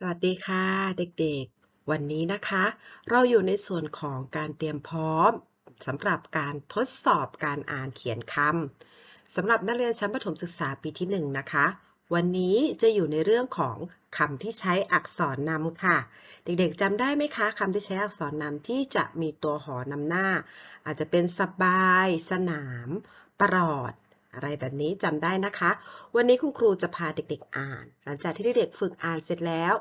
สวัสดีค่ะเด็กๆ วันนี้นะคะ เราอยู่ในส่วนของการเตรียมพร้อมสำหรับการทดสอบการอ่านเขียนคำสำหรับนักเรียนชั้นประถมศึกษาปีที่1นะคะ วันนี้จะอยู่ในเรื่องของคำที่ใช้อักษรนำค่ะ เด็กๆจำได้ไหมคะคำที่ใช้อักษรนำที่จะมีตัวหอนำหน้า อาจจะเป็นสบาย สนาม ปลอด อะไรแบบนี้จำได้นะคะ วันนี้คุณครูจะพาเด็กๆอ่าน หลังจากที่เด็กๆฝึกอ่านเสร็จแล้ว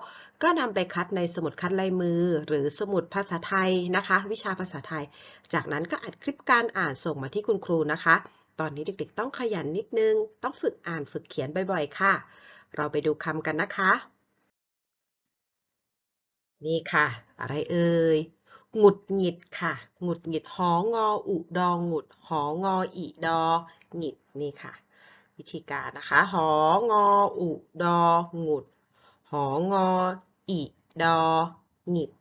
ก็นำไปคัดในสมุดคัดลายมือ หรือสมุดภาษาไทยนะคะ วิชาภาษาไทย จากนั้นก็อัดคลิปการอ่านส่งมาที่คุณครูนะคะ ตอนนี้เด็กๆ ต้องขยันนิดนึง ต้องฝึกอ่านฝึกเขียนบ่อยๆ ค่ะ เราไปดูคำกันนะคะ นี่ค่ะ อะไรเอ่ยหงุดหงิดค่ะ หงุดหงิดหองออุดอหงุดหองออีดอหงิด นี่ค่ะ วิธีการนะคะ หองออุดอหงุด หองออีดอหงิด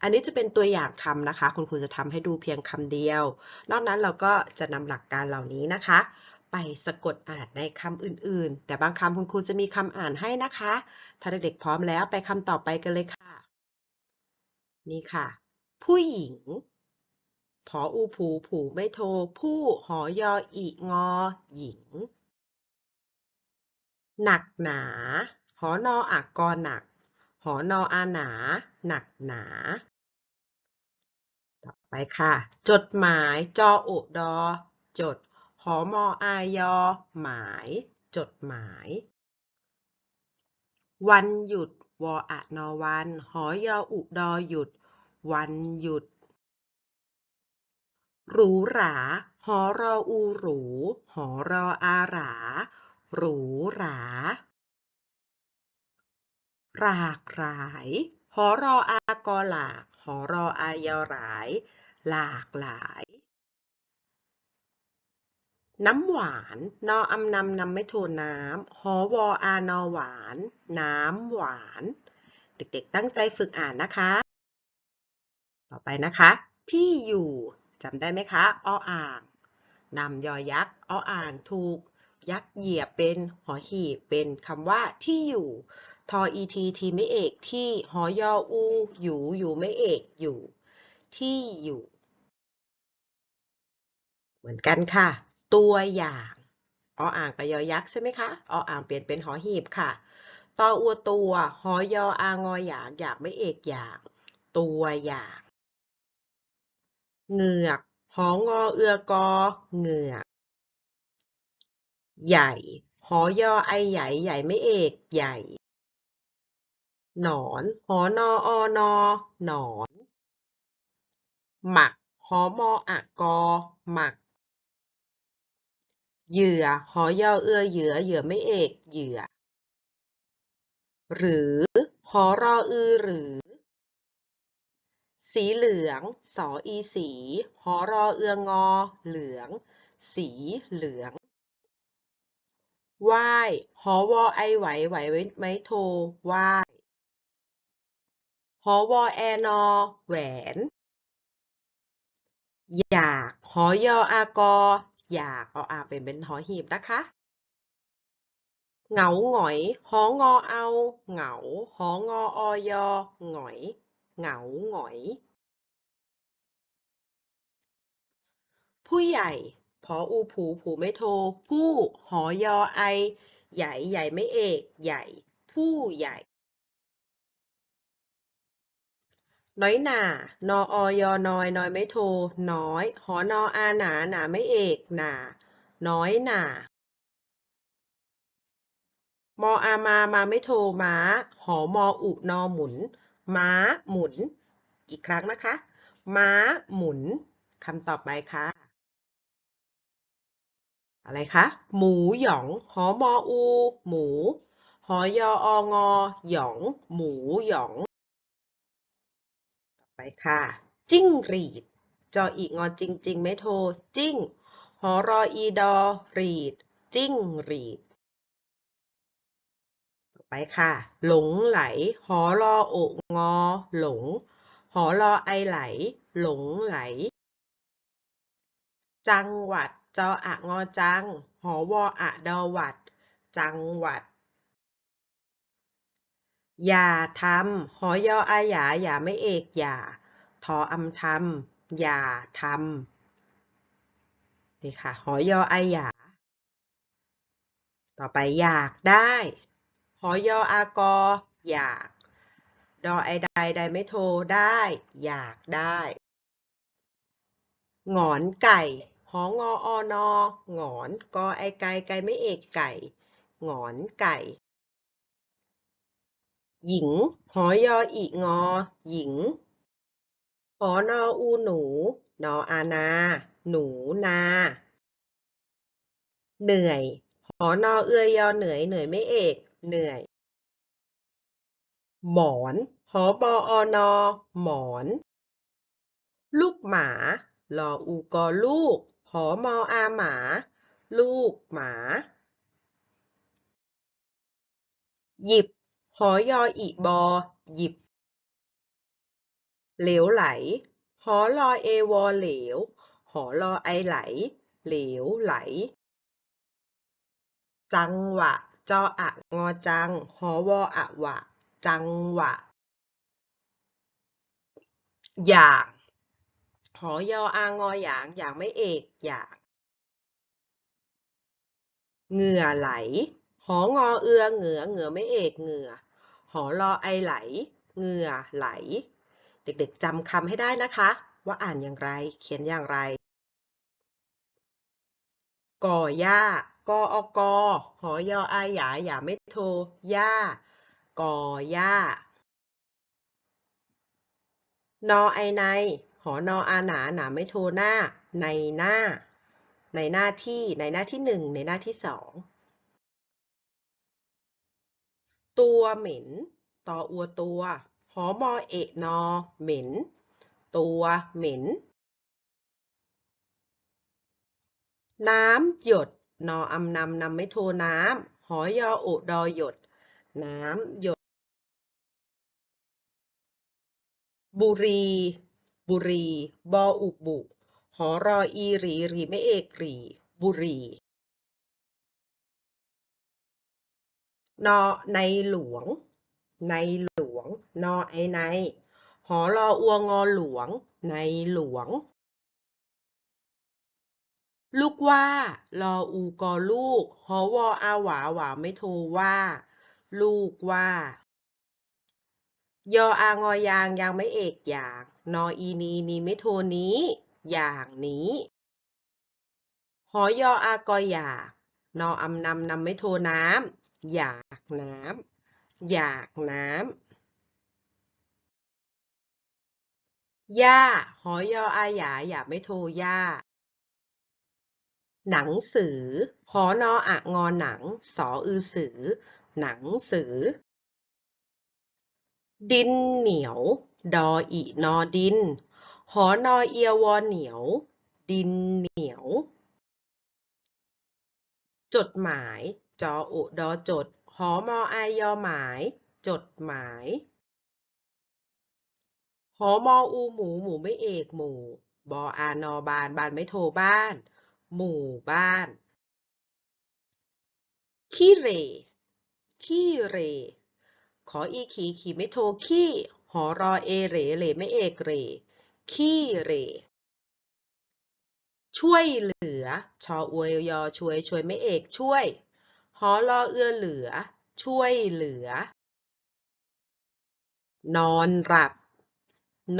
อันนี้จะเป็นตัวอย่างคำนะคะ คุณครูจะทำให้ดูเพียงคำเดียว นอกนั้นเราก็จะนำหลักการเหล่านี้นะคะ ไปสะกดอ่านในคำอื่นๆ แต่บางคำคุณครูจะมีคำอ่านให้นะคะ ถ้าเด็กๆพร้อมแล้วไปคำต่อไปกันเลยค่ะ นี่ค่ะ ผู้หญิง ผออูผูผูไม่โท ผู้หอยออีงอ หญิง หนักหนา หอนออักกอหนัก หอนออาหนา หนักหนา ต่อไปค่ะ จดหมายจออุดอ จด หอมออายอ หมาย จดหมาย วันหยุด วออะนอวัน หอยออุดอหยุด วันหยุด หรูหรา หอรออูหรู หอรออาหรา หรูหรา หลากหลาย หอรออากอหลาก หอรออายอหลาย หลากหลาย น้ำหวาน นออำนำนำไม่โทน้ำ หอวออานอหวาน น้ำหวาน เด็กๆตั้งใจฝึกอ่านนะคะ ต่อไปนะคะ ที่อยู่ จำได้ไหมคะออ่างนำยอยักษ์ออ่างถูก ยักษ์เหยียบเป็นหอหีบเป็นคำว่าที่อยู่ทออีทีทีไม่เอกที่หอยออูอยู่อยู่ไม่เอกอยู่ ที่อยู่ เหมือนกันค่ะ ตัวอย่างออ่างกับยอยักษ์ใช่ไหมคะออ่างเปลี่ยนเป็นหอหีบค่ะตออัวตัวหอยออางออย่ากอยากไม่เอกอย่ากตัวอย่าง เหงือก หองอเอือกอ เหงือก ใหญ่ หอยอไอใหญ่ ใหญ่ไม่เอก ใหญ่ หนอน หอนออนอ หนอน หมัก หอมออะกอ หมัก เหยื่อ หอยอเอือเหยื่อ เหยื่อไม่เอก เหยื่อ หรือ หอรออือหรือ สีเหลือง สออีสี หอรอเอืองอ เหลือง สีเหลืองว่ายหอวอไอไหวไหวไม้โทว่ายหอวอแอนอ แหวน อยาก หอยออากอ อยากเอาอาเป็นเป็นหอหีบนะคะ เหงาหงอย หองอเอา เหงา หองออยอหงอย เหงาหงอย ผู้ใหญ่พออูผูผูไม่โท ผู้หอยอไอ ใหญ่ใหญ่ไม่เอก ใหญ่ ผู้ใหญ่ น้อยหนานออยอนอยนอยไม่โท น้อย หอนออาหนาหนาไม่เอกหนา น้อยหนามออามามาไม่โทม้าหอมออุนอหมุน ม้าหมุน อีกครั้งนะคะ ม้าหมุนคำต่อไปค่ะ อะไรคะ หมูหยอง หอมออู หมู หอยอองอหยอง หมูหยอง ต่อไปค่ะ จิ้งหรีด จออีกงอจริงจริงไม่โท จิ้ง หอรออีดอ รีด จิ้งหรีด ไปค่ะ หลงไหล หอรอโองอ หลง หอรอไอไหล หลงไหล จังหวัดจออะงอจัง หอวออะดอหวัด จังหวัด อย่าทำหอยออาหยาอย่าไม่เอกอย่า ทออำทำอย่าทำนี่ค่ะ หอยออาหยา ต่อไปอยากได้ หอยออากอ อยาก ดอไอใดใดไม่โทรได้ อยากได้หงอนไก่หองออนอหงอนกอไอไก่ไก่ไม่เอกไก่หงอนไก่ หญิง หอยออีงอ หญิงหอนออูหนู นออานา หนูนา เหนื่อย หอนอเอือยยอเหนื่อยเหนื่อยไม่เอก เหนื่อย หมอน หอบออนอหมอน ลูกหมา ลออูกอลูก หอมออาหมา ลูกหมา หยิบ หอยออีบอ หยิบ เหลวไหล หอลอเอวอเหลว หอลอไอไหล เหลวไหล จังหวะ จออะงอจัง หอวออะหวะ จังหวะ อย่างหอยออางออย่าง อย่างไม่เอก อย่างเหงื่อไหล หองอเอือ เหงื่อ เหงื่อไม่เอก เหงื่อ หอรอไอไหล เหงื่อไหล เด็กๆจำคำให้ได้นะคะ ว่าอ่านอย่างไร เขียนอย่างไร ก่อหญ้า กออกอหอยออาหยาอย่าไม่โทรหญ้ากอหญ้านอไอใน หอนออาหนาหนาไม่โทรหน้า ในหน้า ในหน้าที่ในหน้าที่หนึ่งในหน้าที่สองตัวเหม็น ตออัวตัว หอมอเอะนอ เหม็น ตัวเหม็น น้ำหยด นออำนำนำไม่โทน้ำหอยอโอดอหยด น้ำหยด บุรี บุรี บออุบุ หอรออีหรีหรีไม่เอกหรีบุรี นอในหลวง ในหลวง นอไอใน หอรออัวงอหลวง ในหลวง ลูกว่ารออูกอลูก หอวออาหวาหวาไม่โทว่า ลูกว่า ยออางอยางยางไม่เอกอย่าง นออีนีนีไม่โทนี้ อย่างนี้ หอยออากออยาก นออำนำนำไม่โทน้ำ อยากน้ำ อยากน้ำย่าหอยออาหยาอย่าไม่โทย่า หนังสือหอนออะงอหนัง สออือสือ หนังสือ ดินเหนียว ดออีนอดิน หอนอเอียวอเหนียว ดินเหนียว จดหมาย จออุดอจด หอมออยอหมาย จดหมาย หอมออูหมูหมูไม่เอกหมู บออานอบานบานไม่โทบ้าน หมู่บ้าน ขี้เหรขี้เหรขออีขีขีไม่โทขี้ หอรอเอเหรเหรไม่เอกเหรขี้เหรช่วยเหลือ ชออวยยอช่วย ช่วยไม่เอกช่วย หอรอเอือเหลือ ช่วยเหลือ นอนหลับ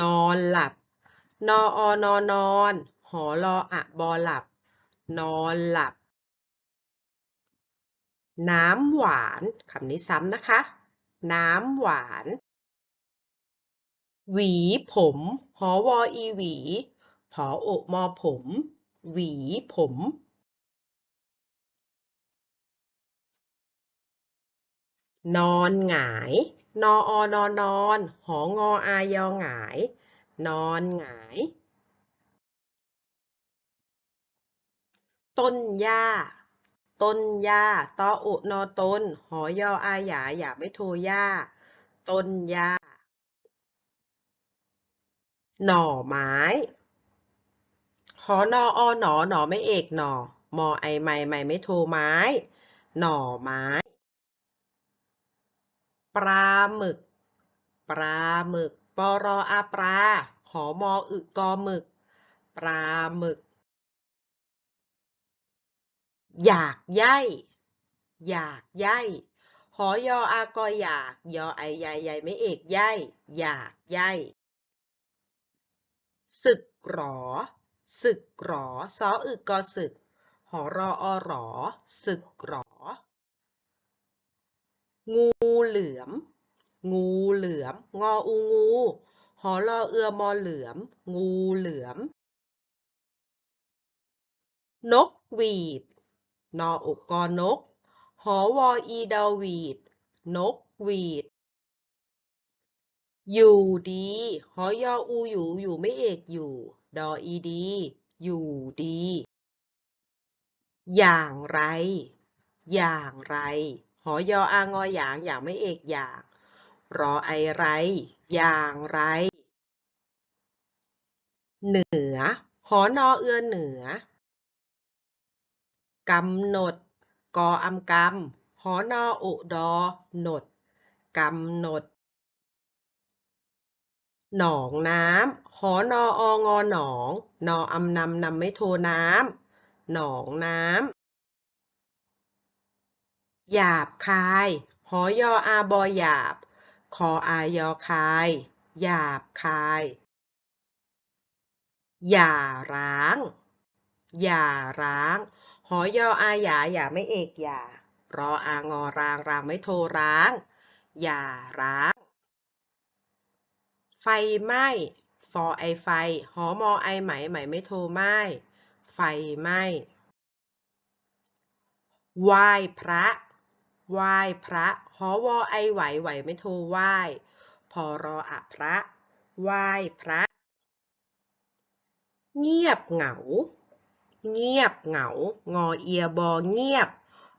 นอนหลับ นออนอนอน หอรออะบอหลับ นอนหลับ น้ำหวานคำนี้ซ้ำนะคะ น้ำหวาน หวีผมหอวออีหวีผอโอกมอผม หวีผม นอนหงาย นออนอนอน หองออายอหงาย นอนหงาย ต้นหญ้า ต้นหญ้า ตออุนอต้นหอยออาหยา อย่าไม่โทหญ้าต้นหญ้า หน่อไม้หอนออหนอหนอไม่เอกหนอ มอไอไม่ไม่ไม่โทไม้ หน่อไม้ ปลาหมึก ปลาหมึก ปรออาปลา หอมออึกอหมึก ปลาหมึก อยากใย่อยากใย่หอยออากออยาก ยอไอใหญ่ใหญ่ไม่เอกใย่อยากใย่ศึกหรอ ศึกหรอสออึกกอศึก หอรออหรอ ศึกหรอ งูเหลือม งูเหลือม งออูงู หอรอเอือมอเหลือม งูเหลือม นกหวีด นออุกกอนก หอวออีดอหวีด นกหวีด อยู่ดี หอยออูอยู่ อยู่ไม่เอกอยู่ ดออีดี อยู่ดี อย่างไร อย่างไร หอยออางออย่าง อย่างไม่เอกอย่าง รอไอไร อย่างไร เหนือ หอนอเอือเหนือ กำหนด กออำกำหอนออุดอหนดกำหนด หนองน้ำหอนอองอหนอง นออำนำนำไม่โทน้ำหนองน้ำหยาบคาย หอยออาบอหยาบ คออายอคาย หยาบคายอย่าร้าง อย่าร้าง หอยออาหยาหยาไม่เอกอย่ารออางอรางรางไม่โทรร้าง อย่าร้าง ไฟไหม้ฟอไอไฟ หอมอไอไหมไหมไม่โทรไหม้ไฟไหม้ไหว้พระไหว้พระ หอวอไอไหวไหวไม่โทรไหว้พอรออะพระไหว้พระ เงียบเหงา เงียบเหงา งอเอียบอเงียบ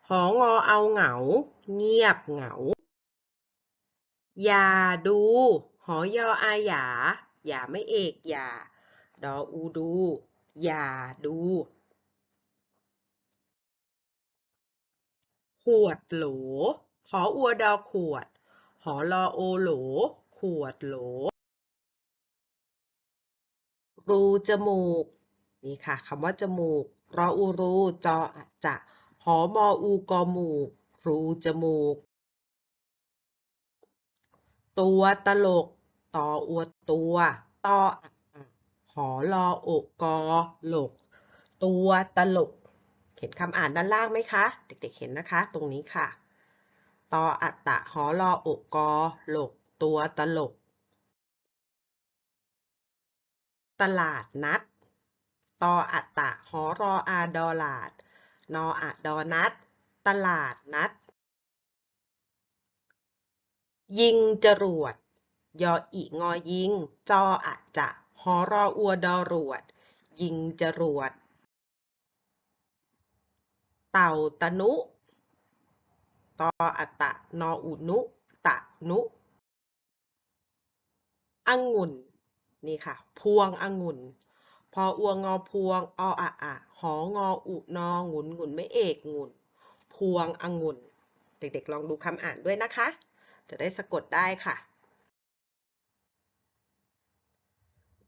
หองอเอาเหงา เงียบเหงา อย่าดู หอยออาหยา อย่าไม่เอกอย่า ดออูดู อย่าดู ขวดโหล ขออัวดอขวด หอรอโอโหล ขวดโหลรูจมูก นี่ค่ะคำว่าจมูกรออูรูจออะจะหอมออูกอมูกรูจมูก ตัวตลกตออวดตัวตออะหอรออกกอหลก ตัวตลก เห็นคำอ่านด้านล่างไหมคะ เด็กๆเห็นนะคะ ตรงนี้ค่ะตออัตตะหอรออกกอหลก ตัวตลก ตลาดนัด ตออัตตะ หอรออาดอลาด นออะดอนัด ตลาดนัด ยิงจรวด ยออีงอยิง จออะจะหอรออัวดอรวด ยิงจรวด เต่าตนุ ตออัตตะ นออุนุ ตะนุองุ่น นี่ค่ะ พวงองุ่น พออัวงอพวงออะอะหองออุนองุนงุนไม่เอกงุน พวงองุนเด็กๆ ลองดูคำอ่านด้วยนะคะ จะได้สะกดได้ค่ะ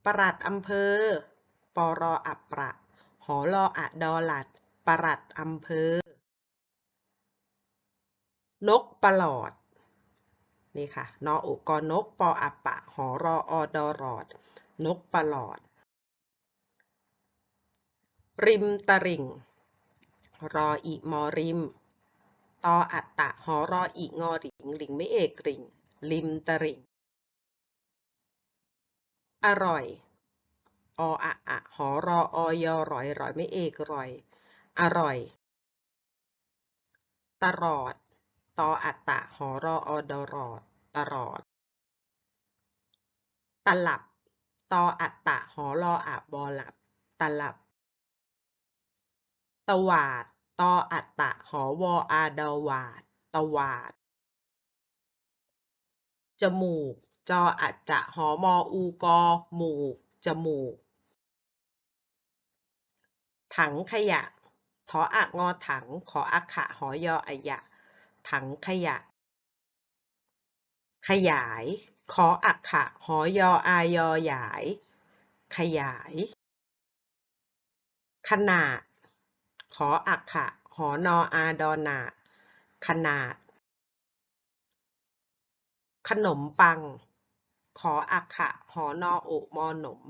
ปลัดอำเภอ ปรออับประหอรออะดอหลัดปลัดอำเภอ นกปลอด นี่ค่ะ นออุกอนก ปออับปะ หอรออดอรอด นกปลอด ริมตริ่ง รออีมอริม ตออัตตะหอรออีงอริงริงไม่เอกริง ริมตริ่ง อร่อย ออะอะหอรออยอร่อยร่อยไม่เอกร่อย อร่อย ตลอด ตออัตตะหอรออดอรอด ตลอด ตลับ ตออัตตะหอรออะบอหลับ ตลับ ตวาด ตออัตตะ หอวออา ดอวาดตวาด จมูก จออัจจะ หอมออู กอ หมูก จมูก ถังขยะทออะงอถัง ขออักขะ หอยออะยะ ถังขยะ ขยาย ขออักขะ หอยออายอหยาย ขยาย ขนาด ขออักขะ หอนออาดอนาดขนาด ขนมปัง ขออักขะ หอนอโอมอหนม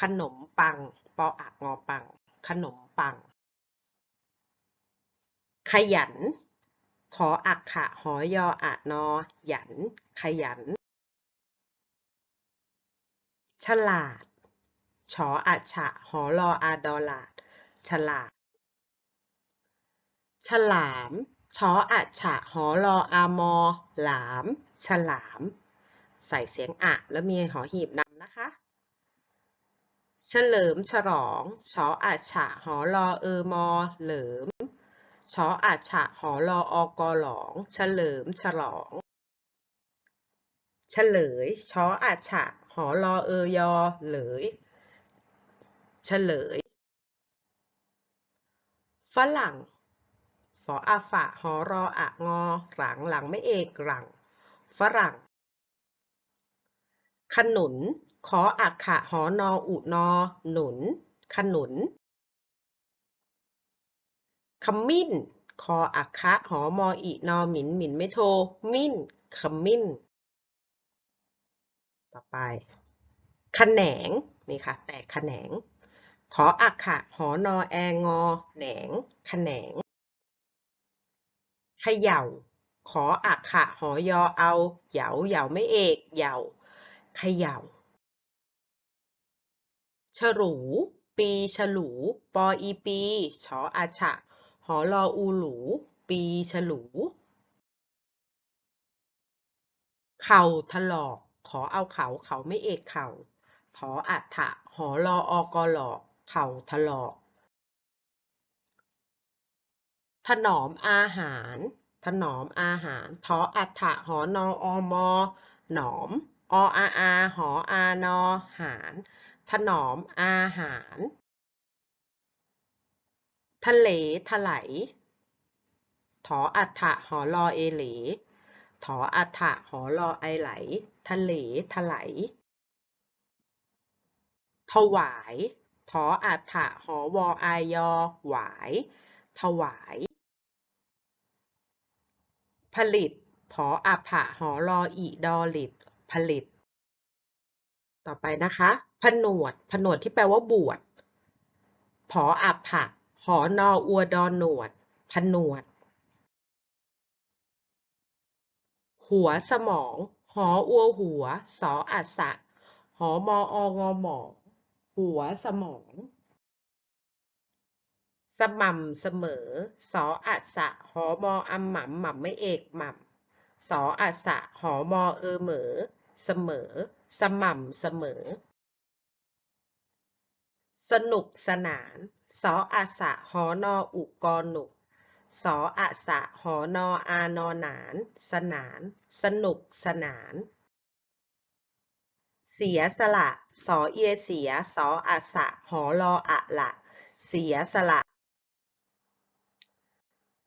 ขนมปัง ปออักงอปัง ขนมปัง ขยัน ขออักขะ หอยออะนอ หยัน ขยัน ฉลาด ชออัจฉะ หอรออาดอลาด ฉลาด ฉลาม ชออัฉะหอรออามอ หลาม ฉลาม ใส่เสียงอะแล้วมีหอหีบนำนะคะ เฉลิมฉลอง ชออัฉะหอรอเออมอ เหลิม ชออัฉะหอรออกอหลอง เฉลิมฉลอง เฉลย ชออัฉะหอรอเอยอ เหลย เฉลย ฝรั่ง ฝออาฝะหอรออะงอ หลังหลังไม่เอกหลัง ฝรั่ง ขนุน ขออักขะหอนออุนอ หนุน ขนุน ขมิ้น คออักขะหอมออีนอหมินหมินไม่โท มิ้น ขมิ้น ต่อไป ขแขนง นี่ค่ะ แตกแขนง ขออักขะหอนอแองอ แหนงแขนง ขย่าขออักขะหอยอเอาเหยาเหยาไม่เอกเหยาเขย่าฉรูปีฉลูปออีปีชออาฉะหอรออูหลูปีฉลูเข่าถลอกขอเอาเขาเขาไม่เอกเข่าถออัฏฐะหอรออกอหลอกเข่าถลอก ถนอมอาหาร ถนอมอาหารทออัฐะหอนออมอหนอมออาอาหออานอหารถนอมอาหาร ทะเลถลายถออัฐะหอรอเอเหลถออัฐะหอรอไอไหล ทะเลถลายถวาย ถออัฐะหอวออายอหวาย ถวาย ผลิต ผออัผะหอรออีดอลิดผลิต ต่อไปนะคะ ผนวด ผนวดที่แปลว่าบวช ผออัผะหอนออัวดอหนวด ผนวด หัวสมอง หออัวหัว สออัสสะหอมอองอหมอ หัวสมอง สม่ำเสมอ สออัสสะหอมออัมหม่ำหม่ำไม่เอกหม่ำสออัสสะหอมอเออเหมอ เสมอ สม่ำเสมอ สนุกสนาน สออัสสะหอนออุกอหนุก สออัสสะหอนออานอหนาน สนาน สนุกสนาน เสียสละ สอเอียเสีย สออัสสะหอรออะละเสียสละ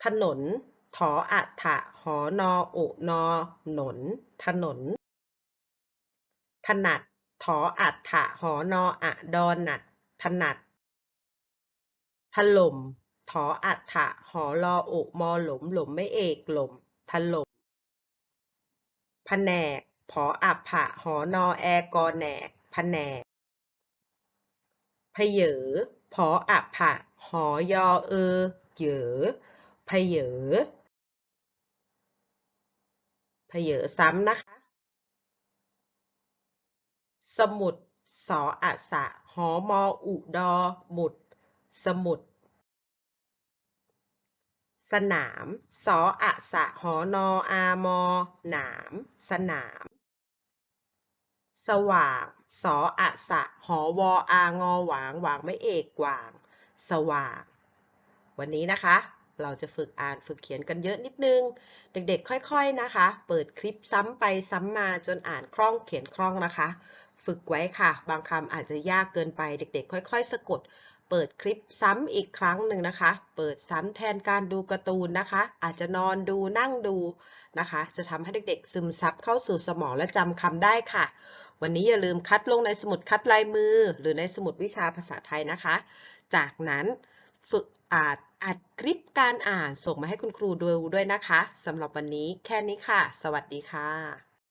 ถนน ถออัฏฐะหอนออุนอหนน ถนน ถนัด ถออัฏฐะหอนออะดอนัด ถนัด ถล่ม ถออัฏฐะหอรออุมอหลมหลมไม่เอกหลม ถล่ม แผนก ผออับผะ หอนอแอกอแหนก แผนกพเยอผออับผะ หอยอเออเหยอ พเหยอพเหยอซ้ำนะคะ สมุดสออัสะหอมออุดอหมุด สมุด สนาม สออะสะหอนออามอหนาม สนาม สว่าง สออะสะหอวออางอหวาง หวางไม่เอกหว่าง สว่าง วันนี้นะคะ เราจะฝึกอ่านฝึกเขียนกันเยอะนิดนึง เด็กๆ ค่อยๆนะคะ เปิดคลิปซ้ำไปซ้ำมาจนอ่านคล่องเขียนคล่องนะคะ ฝึกไว้ค่ะ บางคำอาจจะยากเกินไป เด็ก ๆ ค่อย ๆ สะกด เปิดคลิปซ้ำอีกครั้งหนึ่งนะคะ เปิดซ้ำแทนการดูการ์ตูนนะคะ อาจจะนอนดูนั่งดูนะคะ จะทำให้เด็กๆ ซึมซับเข้าสู่สมองและจำคำได้ค่ะ วันนี้อย่าลืมคัดลงในสมุดคัดลายมือ หรือในสมุดวิชาภาษาไทยนะคะ จากนั้น ฝึกอ่านอัดคลิปการอ่านส่งมาให้คุณครูดูด้วยนะคะสำหรับวันนี้แค่นี้ค่ะ สวัสดีค่ะ